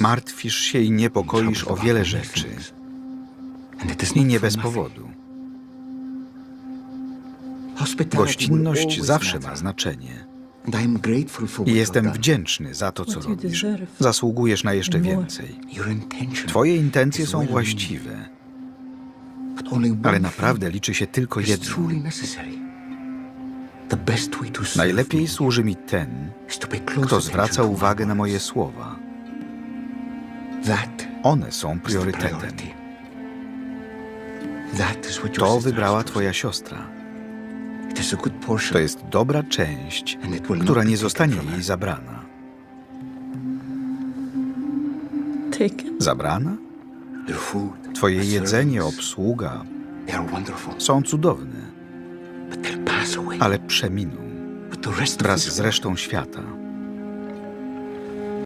Martwisz się i niepokoisz o wiele rzeczy. I nie bez powodu. Gościnność zawsze ma znaczenie. I jestem wdzięczny za to, co robisz. Zasługujesz na jeszcze więcej. Twoje intencje są właściwe, ale naprawdę liczy się tylko jedno. Najlepiej służy mi ten, kto zwraca uwagę na moje słowa. One są priorytetem. To wybrała twoja siostra. To jest dobra część, która nie zostanie jej zabrana. Taken. Zabrana? Twoje jedzenie, obsługa są cudowne, ale przeminą wraz z resztą świata.